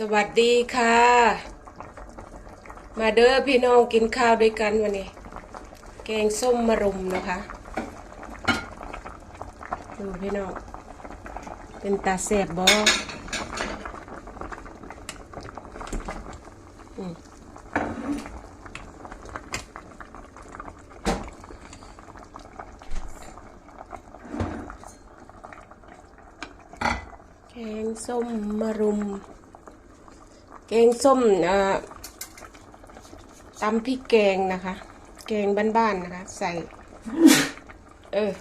สวัสดีค่ะ มาเด้อพี่น้องกินข้าวด้วยกันวันนี้ แกงส้มมะรุมนะคะ ดูพี่น้อง เป็นตาแสบบอแกงส้มมะรุม แกงส้มตำพริกแกงนะคะ แกงบ้านๆนะคะ ใส่ เออ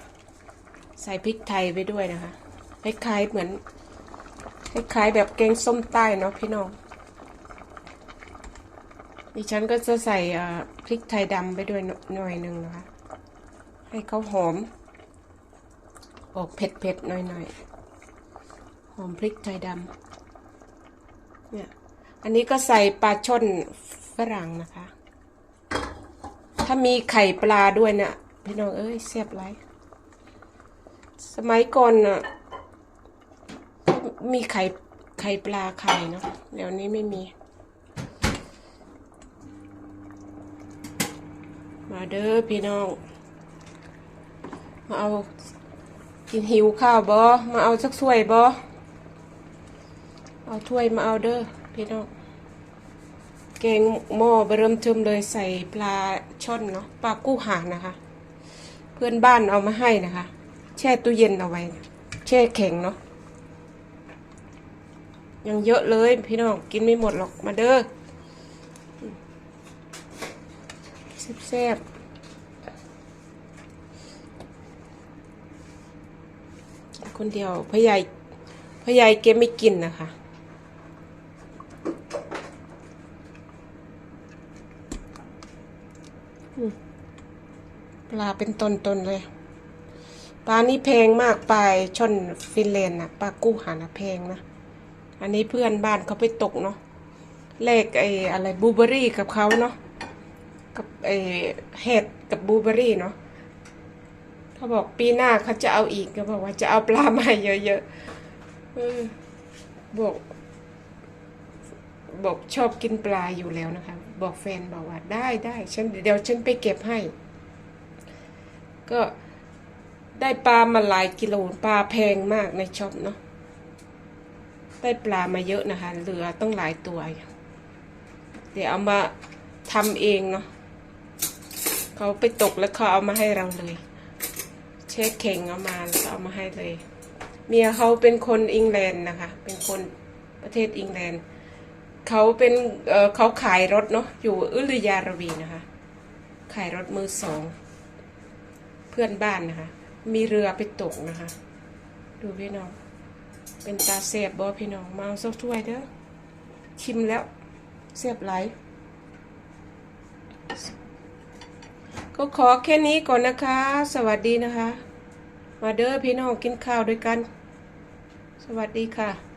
ใส่พริกไทยไปด้วยนะคะคล้ายๆเหมือนคล้ายๆแบบแกงส้มใต้เนาะพี่น้องดิฉันก็จะใส่พริกไทยดำไปด้วยหน่อยหนึ่งนะคะ ให้เขาหอม ออกเผ็ดๆหน่อยๆหอมพริกไทยดำเนี่ย อันนี้ก็ใส่ปลาช่อนฝรั่งนะคะ ถ้ามีไข่ปลาด้วยเนี่ยพี่น้องเอ้ยเสียบไรสมัยก่อนน่ะมีไข่ไข่ปลาไข่เนาะเดี๋ยวนี้ไม่มี มาเด้อพี่น้องมาเอากินหิวข้าวบอมาเอาสักถ้วยบอเอาถ้วยมาเอาเด้อ พี่น้องแกงหม้อเบอร์เริ่มเทิมเลยใส่ปลาช่อนเนาะปลากู้หางนะคะ เพื่อนบ้านเอามาให้นะคะ แช่ตู้เย็นเอาไว้ แช่แข็งเนาะยังเยอะเลยพี่น้องกินไม่หมดหรอกมาเด้อแซ่บๆกินคนเดียวพ่อใหญ่พ่อใหญ่เกไม่กินนะคะ ปลาเป็นตนๆเลย ปลานี่แพงมากปลาช่อนฟินแลนด์นะปลากู้หานะแพงนะ อันนี้เพื่อนบ้านเขาไปตกเนาะแลกไอ้อะไรบูเบอรี่กับเขาเนาะกับไอ้เห็ดกับบูเบอรี่เนาะเขาบอกปีหน้าเขาจะเอาอีกเขาบอกว่าจะเอาปลาใหมาเยอะๆเออบอก บอกชอบกินปลาอยู่แล้วนะคะ บอกแฟนบอกว่าได้ได้ฉันเดี๋ยวฉันไปเก็บให้ ก็ได้ปลามาหลายกิโลปลาแพงมากในช็อปเนาะได้ปลามาเยอะนะคะ เหลือต้องหลายตัว เดี๋ยวเอามาทำเองเนาะเขาไปตกแล้วเขาเอามาให้เราเลย เช็คเข่งเอามาแล้วเอามาให้เลย เมียเขาเป็นคนอังกฤษนะคะ เป็นคนประเทศอังกฤษ เขาเป็นเเขาขายรถเนาะอยู่อุลยารวีนะคะ ขายรถมือสอง เพื่อนบ้านนะคะ มีเรือไปตกนะคะ ดูพี่น้อง เป็นตาเสียบบอพี่น้องมาเอาสักถ้วยเด้อชิมแล้วเสียบไหลก็ขอแค่นี้ก่อนนะคะ สวัสดีนะคะ มาเด้อพี่น้องกินข้าวด้วยกัน สวัสดีค่ะ